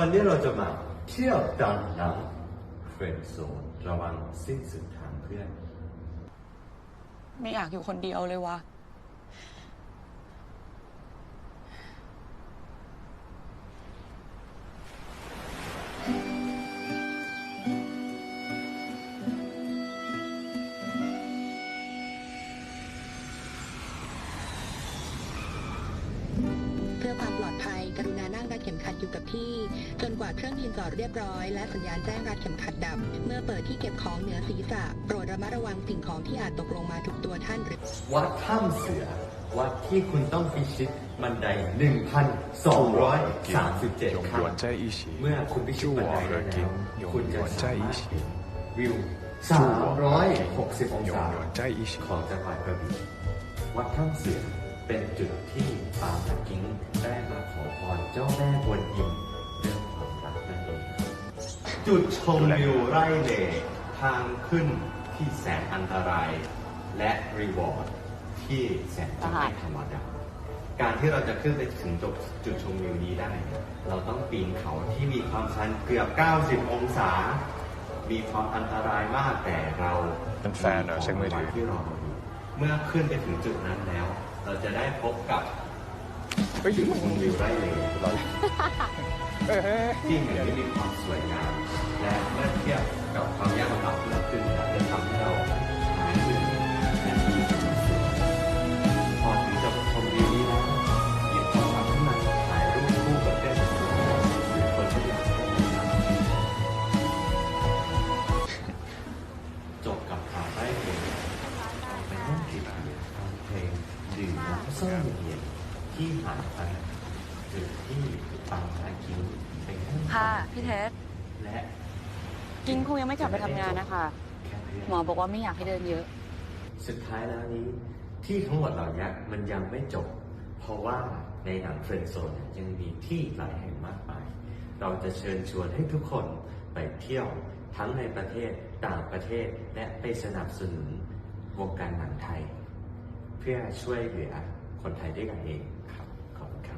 วันนี้เราจะมาเที่ยวดังนังเฟรนด์โซนระวังสิ้นสุดทางเพื่อน ไม่อยากอยู่คนเดียวเลยวะ กรุณานั่งรัดเข็มขัดอยู่กับที่ จนกว่าเครื่องบินจอดเรียบร้อย และสัญญาณแจ้งรัดเข็มขัดดับ เมื่อเปิดที่เก็บของเหนือศีรษะ โปรดระมัดระวังสิ่งของที่อาจตกลงมาถูกตัวท่านหรือวัดถ้ำเสือ วัดที่คุณต้องพิชิตบันได 1,237 ครั้งเมื่อคุณพิชิตบันไดแล้วคุณจะสามารถวิว360องศาของจังหวัดกระบี่วัดถ้ำเสือ เป็นจุดที่ปาตะกิ้งได้มาขอพรเจ้าแม่กวนอิมเรื่องความรักนั่นเองจุดชมวิวไร่เลทางขึ้นที่แสนอันตราย และรีวอร์ดที่แสนจะไม่ธรรมดาการที่เราจะขึ้นไปถึงจุดจุดชมวิวนี้ได้ เราต้องปีนเขาที่มีความชันเกือบ 90 องศา มีความอันตรายมากแต่เราเป็นแฟนเหรอเช็คมือถือที่รอ เราอยู่เมื่อขึ้นไปถึงจุดนั้นแล้ว เราจะได้พบกับเฮ้ยจุดชมวิวไร่เลเราเฮ้ยที่เห็นที่มีความสวยงาม ดื่มน้ำส้มเย็นๆที่หาดไปจุดที่ปังและคิ้วไปนั่งค่ะ พี่เทสและกิ้งคงยังไม่กลับไปทำงานนะคะ แค่เพื่อนหมอบอกว่าไม่อยากให้เดินเยอะ สุดท้ายแล้วนี้ที่ทั้งหมดเหล่านี้มันยังไม่จบ เพราะว่าในหนังเฟรนด์โซนเนี่ยยังมีที่อีกหลายแห่งมากมาย เราจะเชิญชวนให้ทุกคนไปเที่ยวทั้งในประเทศต่างประเทศและไปสนับสนุนวงการหนังไทย เพื่อช่วยเหลือ คนไทยด้วยกันเองครับขอบคุณครับ